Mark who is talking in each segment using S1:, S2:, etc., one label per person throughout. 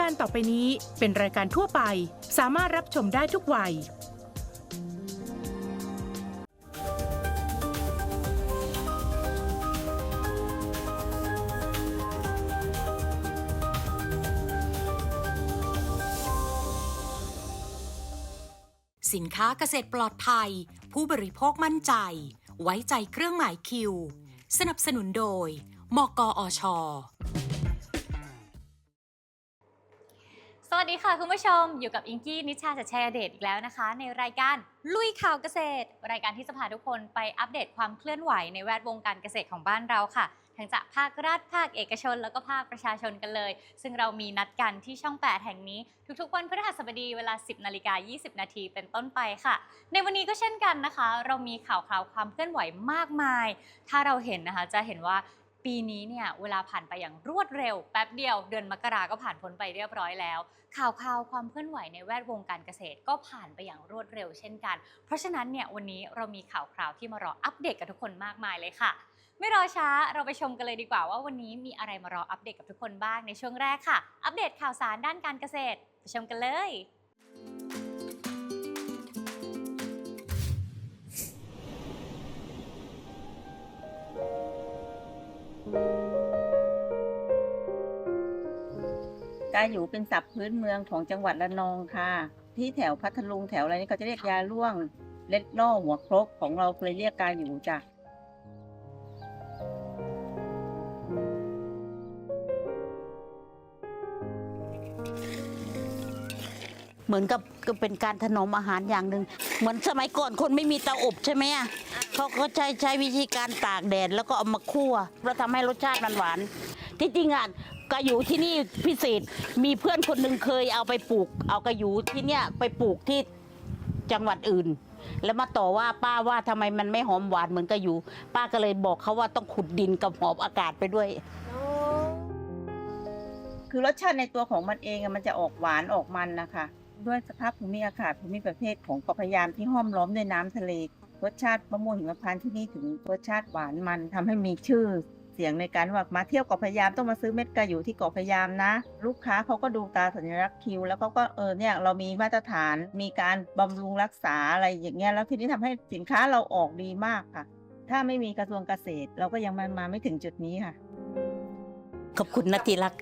S1: การต่อไปนี้เป็นรายการทั่วไป สามารถรับชมได้ทุกวัย
S2: สินค้าเกษตรปลอดภัย ผู้บริโภคมั่นใจ ไว้ใจเครื่องหมายคิว สนับสนุนโดย มกอช
S3: วัสดีค่ะคุณผู้ชมอยู่กับอิงกี้นิชาจัดชัยเดชอีกแล้วนะคะ ในรายการลุยข่าวเกษตร รายการที่จะพาทุกคนไปอัปเดตความเคลื่อนไหวในแวดวงการเกษตรของบ้านเราค่ะ ทั้งจากภาครัฐภาคเอกชน แล้วก็ภาคประชาชนกันเลย ซึ่งเรามีนัดกันที่ช่อง 8 แห่งนี้ ทุกๆ วันพฤหัสบดีเวลา 10นาฬิกา20 นาทีเป็นต้นไปค่ะ ในวันนี้ก็เช่นกันนะคะ เรามีข่าวคราวความเคลื่อนไหวมากมาย ถ้าเราเห็นนะคะจะเห็นว่า ปีนี้เนี่ยเวลาผ่านไปอย่างรวดเร็ว แป๊บเดียวเดือนมกราก็ผ่านพ้นไปเรียบร้อยแล้ว ข่าวข่าวความเคลื่อนไหวในแวดวงการเกษตรก็ผ่านไปอย่างรวดเร็วเช่นกัน เพราะฉะนั้นเนี่ยวันนี้เรามีข่าวคราวที่มารออัปเดตกับทุกคนมากมายเลยค่ะ ไม่รอช้าเราไปชมกันเลยดีกว่าว่าวันนี้มีอะไรมารออัปเดตกับทุกคนบ้างในช่วงแรกค่ะ อัปเดตข่าวสารด้านการเกษตรไปชมกันเลย
S4: กาอยู่เป็นศัพท์พื้นเมืองของจังหวัดระนองค่ะ ที่แถวพัทลุงแถวอะไรนี่เขาจะเรียกยาล่วง เล็ดล่อหัวครกของเราเคยเรียกกาอยู่จ้ะ
S5: เหมือนกับก็เป็นการถนอมอาหารอย่างหนึ่งเหมือนสมัยก่อนคนไม่มีเตาอบใช่ไหมอะเขาก็ใช้ใช้วิธีการตากแดดแล้วก็เอามาคั่วแล้วทำให้รสชาติมันหวานที่จริงอะ กระยูที่นี่พิเศษมีเพื่อนคนหนึ่งเคยเอาไปปลูก เอากระยูที่เนี่ยไปปลูกที่จังหวัดอื่น แล้วมาต่อว่าป้าว่าทำไมมันไม่หอมหวานเหมือนกระยูป้าก็เลยบอกเขาว่าต้องขุดดินกับหอบอากาศไปด้วย
S4: คือรสชาติในตัวของมันเองอะมันจะออกหวานออกมันนะคะ ด้วยสภาพภูมิอากาศภูมิประเภทของเกาะพะยามที่ห้อมล้อมด้วยน้ำทะเลรสชาติมะม่วงหิมพานต์ที่นี่ถึงรสชาติหวานมันทำให้มีชื่อ เสียงในการว่ามาเที่ยวเกาะพยามต้องมาซื้อเม็ดกะอยู่ที่เกาะพยามนะ ลูกค้าเขาก็ดูตาสัญลักษณ์คิว แล้วเขาก็เออเนี่ยเรามีมาตรฐานมีการบำรุงรักษาอะไรอย่างเงี้ยแล้วทีนี้ทำให้สินค้าเราออกดีมากค่ะ ถ้าไม่มีกระทรวงเกษตร เราก็ยังมามาไม่ถึงจุดนี้ค่ะ
S5: ขอบคุณนะทีรัก
S6: ธ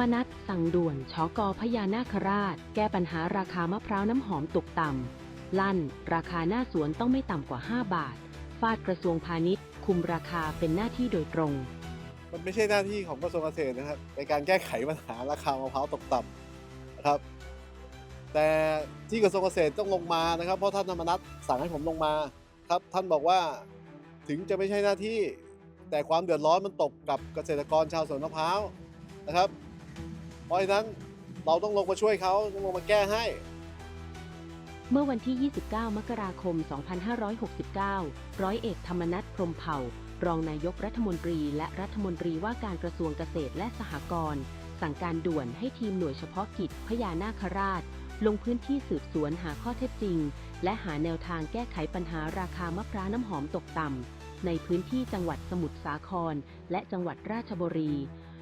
S6: มนัตสั่งด่วนชกพญานาคราช แก้ปัญหาราคามะพร้าวน้ำหอมตกต่ำ ลั่น ราคาหน้าสวนต้องไม่ต่ำกว่า 5 บาท ฟาดกระทรวงพาณิชย์ คุมราคาเป็นหน้าที่โดยตรง
S7: มันไม่ใช่หน้าที่ของกระทรวงเกษตรนะครับในการแก้ไขปัญหาราคามะพร้าวตกต่ำนะครับ แต่ที่กระทรวงเกษตรต้องลงมานะครับ เพราะท่านธรรมนัฐสั่งให้ผมลงมาครับท่านบอกว่าถึงจะไม่ใช่หน้าที่แต่ความเดือดร้อนมันตกกับเกษตรกรชาวสวนมะพร้าวนะครับ เพราะฉะนั้นเราต้องลงมาช่วยเขาต้องลงมาแก้ให้
S6: เมื่อวันที่ 29 มกราคม 2569 ร้อยเอกธรรมนัฐพรมเผ่า รองนายกรัฐมนตรีและรัฐมนตรีว่าการกระทรวงเกษตรและสหกรณ์สั่งการด่วนให้ทีมหน่วยเฉพาะกิจพญานาคราช ลงพื้นที่สืบสวนหาข้อเท็จจริง และหาแนวทางแก้ไขปัญหาราคามะพร้าวน้ำหอมตกต่ำในพื้นที่จังหวัดสมุทรสาคร และจังหวัดราชบุรี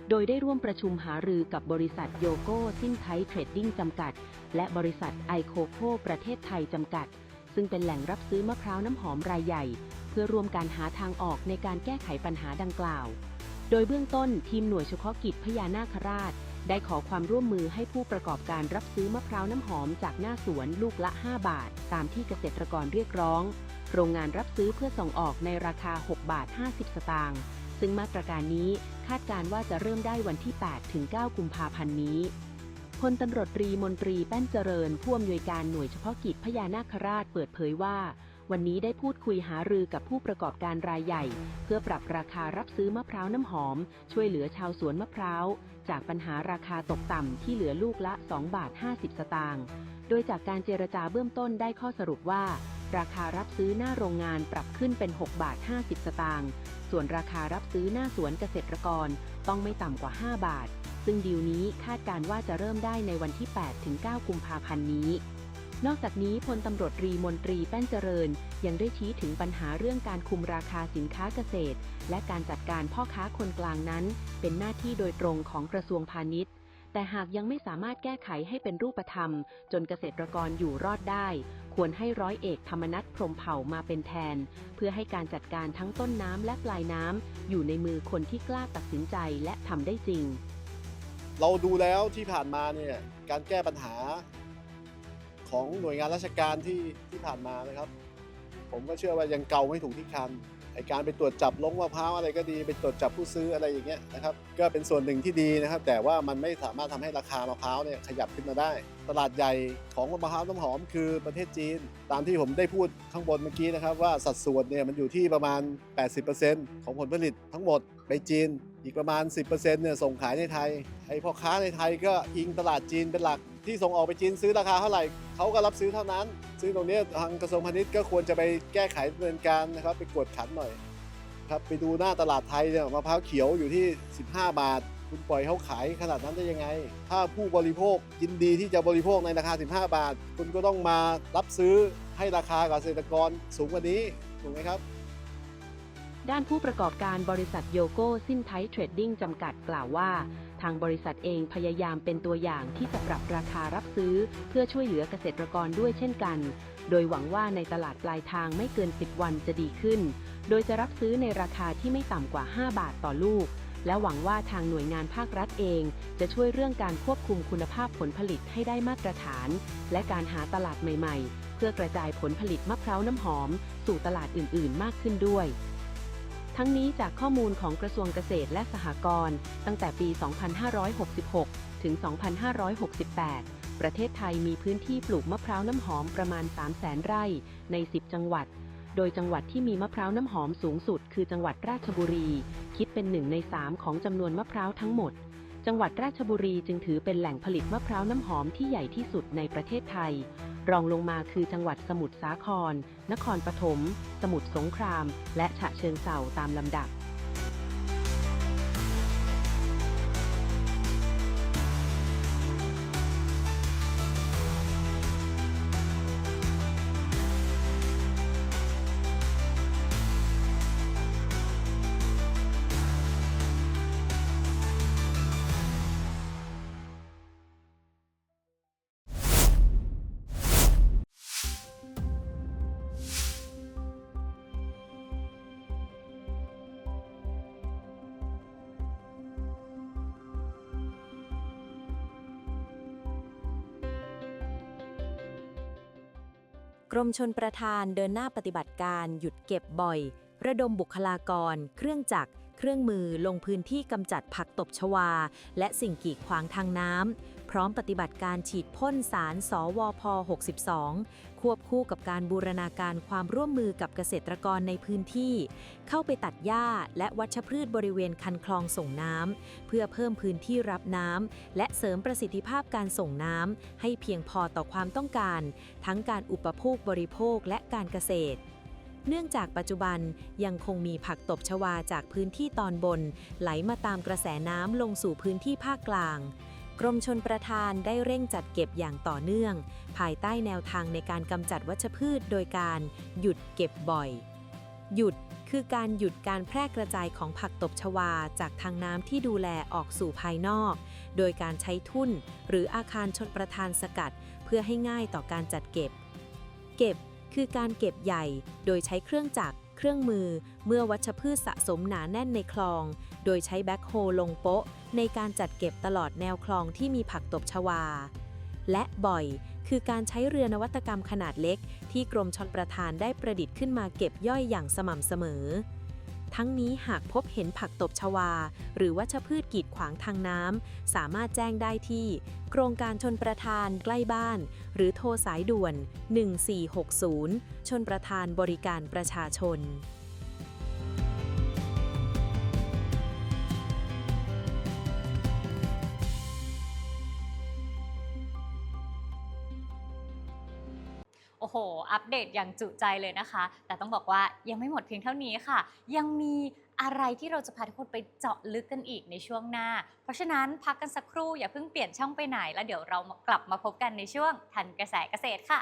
S6: โดยได้ร่วมประชุมหารือกับบริษัทโยโก้ซิ่งไทเทรดดิ้งจำกัด และบริษัทไอโคโคประเทศไทยจำกัด ซึ่งเป็นแหล่งรับซื้อมะพร้าวน้ำหอมรายใหญ่ เพื่อร่วมการหาทางออกในการแก้ไขปัญหาดังกล่าว โดยเบื้องต้นทีมหน่วยเฉพาะกิจพญานาคราช ได้ขอความร่วมมือให้ผู้ประกอบการรับซื้อมะพร้าวน้ำหอมจากหน้าสวนลูกละ 5 บาท ตามที่เกษตรกรเรียกร้อง โรงงานรับซื้อเพื่อส่งออกในราคา 6 บาท 50 สตางค์ ซึ่งมาตรการนี้คาดการว่าจะเริ่มได้วันที่ 8 ถึง 9 กุมภาพันธ์นี้พลตำรวจตรีมนตรีแป้นเจริญผู้อำนวยการหน่วยเฉพาะกิจพญานาคราชเปิดเผยว่า วันนี้ได้พูดคุยหารือกับผู้ประกอบการรายใหญ่ เพื่อปรับราคารับซื้อมะพร้าวน้ำหอม ช่วยเหลือชาวสวนมะพร้าว จากปัญหาราคาตกต่ำที่เหลือลูกละ 2 บาท 50 สตางค์โดยจากการเจรจาเบื้องต้นได้ข้อสรุปว่า ราคารับซื้อหน้าโรงงานปรับขึ้นเป็น 6 บาท 50 สตางค์ ส่วนราคารับซื้อหน้าสวนเกษตรกรต้องไม่ต่ำกว่า 5 บาท ซึ่งดีลนี้คาดการว่าจะเริ่มได้ในวันที่8-9กุมภาพันธ์นี้ นอกจากนี้พลตำรวจรีมนตรีแป้นเจริญ ยังได้ชี้ถึงปัญหาเรื่องการคุมราคาสินค้าเกษตร และการจัดการพ่อค้าคนกลางนั้น เป็นหน้าที่โดยตรงของกระทรวงพาณิชย์แต่หากยังไม่สามารถแก้ไขให้เป็นรูปธรรม จนเกษตรกรอยู่รอดได้ควรให้ร้อยเอกธรรมนัฐพรมเผ่ามาเป็นแทน เพื่อให้การจัดการทั้งต้นน้ำและปลายน้ำอยู่ในมือคนที่กล้าตัดสินใจและทำได้จริง
S7: เราดูแล้วที่ผ่านมาเนี่ยการแก้ปัญหาของหน่วยงานราชการที่ที่ผ่านมานะครับ ผมก็เชื่อว่ายังเกาไม่ถูกที่คันไอการไปตรวจจับลงมะพร้าวอะไรก็ดีไปตรวจจับผู้ซื้ออะไรอย่างเงี้ยนะครับก็เป็นส่วนหนึ่งที่ดีนะครับ แต่ว่ามันไม่สามารถทำให้ราคามะพร้าวเนี่ยขยับขึ้นมาได้ ตลาดใหญ่ของมะพร้าวน้ำหอมคือประเทศจีน ตามที่ผมได้พูดข้างบนเมื่อกี้นะครับ ว่าสัดส่วนเนี่ยมันอยู่ที่ประมาณ 80%ของผลผลิตทั้งหมดไปจีน อีกประมาณ 10%เนี่ยส่งขายในไทยไอพ่อค้าในไทยก็อิงตลาดจีนเป็นหลัก ที่ส่งออกไปจีนซื้อราคาเท่าไหร่เขาก็รับซื้อเท่านั้น ซึ่งตรงนี้ทางกระทรวงพาณิชย์ก็ควรจะไปแก้ไขดำเนินการนะครับไปกวดขันหน่อยครับไปดูหน้าตลาดไทยเนี่ยมะพร้าวเขียวอยู่ที่ 15 บาท คุณปล่อยเขาขายขนาดนั้นได้ยังไง ถ้าผู้บริโภคยินดีที่จะบริโภคในราคา 15 บาท คุณก็ต้องมารับซื้อให้ราคากับเกษตรกรสูงกว่านี้ถูกไหมครับ
S6: ด้านผู้ประกอบการบริษัทโยโก้ซินไทเทรดดิ้งจำกัดกล่าวว่า ทางบริษัทเองพยายามเป็นตัวอย่างที่จะปรับราคารับซื้อ เพื่อช่วยเหลือเกษตรกรด้วยเช่นกัน โดยหวังว่าในตลาดปลายทางไม่เกิน 10 วันจะดีขึ้น โดยจะรับซื้อในราคาที่ไม่ต่ำกว่า 5 บาทต่อลูก และหวังว่าทางหน่วยงานภาครัฐเอง จะช่วยเรื่องการควบคุมคุณภาพผลผลิตให้ได้มาตรฐาน และการหาตลาดใหม่ ๆ เพื่อกระจายผลผลิตมะพร้าวน้ำหอม สู่ตลาดอื่น ๆ มากขึ้นด้วย ทั้งนี้จากข้อมูลของกระทรวงเกษตรและสหกรณ์ตั้งแต่ปี 2566 ถึง 2568 ประเทศไทยมีพื้นที่ปลูกมะพร้าวน้ำหอมประมาณ 300,000 ไร่ใน 10 จังหวัด โดยจังหวัดที่มีมะพร้าวน้ำหอมสูงสุด คือจังหวัดราชบุรี คิดเป็นหนึ่งใน 3 ของจำนวนมะพร้าวทั้งหมด จังหวัดราชบุรีจึงถือเป็นแหล่งผลิตมะพร้าวน้ำหอมที่ใหญ่ที่สุดในประเทศไทย รองลงมาคือจังหวัดสมุทรสาคร นครปฐม สมุทรสงคราม และฉะเชิงเทราตามลำดับ
S8: กรมชนประทานเดินหน้าปฏิบัติการหยุดเก็บบ่อย ระดมบุคลากร เครื่องจักร เครื่องมือลงพื้นที่กำจัดผักตบชวา และสิ่งกีดขวางทางน้ำ พร้อมปฏิบัติการฉีดพ่นสารสวพ 62 ควบคู่กับการบูรณาการความร่วมมือกับเกษตรกรในพื้นที่ เข้าไปตัดหญ้าและวัชพืชบริเวณคันคลองส่งน้ำ เพื่อเพิ่มพื้นที่รับน้ำ และเสริมประสิทธิภาพการส่งน้ำให้เพียงพอต่อความต้องการ ทั้งการอุปโภคบริโภคและการเกษตร เนื่องจากปัจจุบันยังคงมีผักตบชวาจากพื้นที่ตอนบน ไหลมาตามกระแสน้ำลงสู่พื้นที่ภาคกลาง กรมชนประทานได้เร่งจัดเก็บอย่างต่อเนื่อง ภายใต้แนวทางในการกำจัดวัชพืชโดยการหยุดเก็บบ่อย หยุดคือการหยุดการแพร่กระจายของผักตบชวาจากทางน้ำที่ดูแลออกสู่ภายนอก โดยการใช้ทุ่น หรืออาคารชนประทานสกัด เพื่อให้ง่ายต่อการจัดเก็บ เก็บ คือการเก็บใหญ่โดยใช้เครื่องจักร เครื่องมือ เมื่อวัชพืชสะสมหนาแน่นในคลอง โดยใช้แบ็คโฮลงโป๊ะ ในการจัดเก็บตลอดแนวคลองที่มีผักตบชวา และบ่อยคือการใช้เรือนวัตกรรมขนาดเล็ก ที่กรมชลประทานได้ประดิษฐ์ขึ้นมาเก็บย่อยอย่างสม่ำเสมอ ทั้งนี้หากพบเห็นผักตบชวา หรือวัชพืชกีดขวางทางน้ำ สามารถแจ้งได้ที่ โครงการชนประทานใกล้บ้าน หรือโทรสายด่วน 1460 ชนประทานบริการประชาชน
S3: โอ้โห อัปเดตอย่างจุใจเลยนะคะ แต่ต้องบอกว่ายังไม่หมดเพียงเท่านี้ค่ะ ยังมีอะไรที่เราจะพาทุกคนไปเจาะลึกกันอีกในช่วงหน้า เพราะฉะนั้นพักกันสักครู่อย่าเพิ่งเปลี่ยนช่องไปไหน แล้วเดี๋ยวเรากลับมาพบกันในช่วงทันกระแสเกษตรค่ะ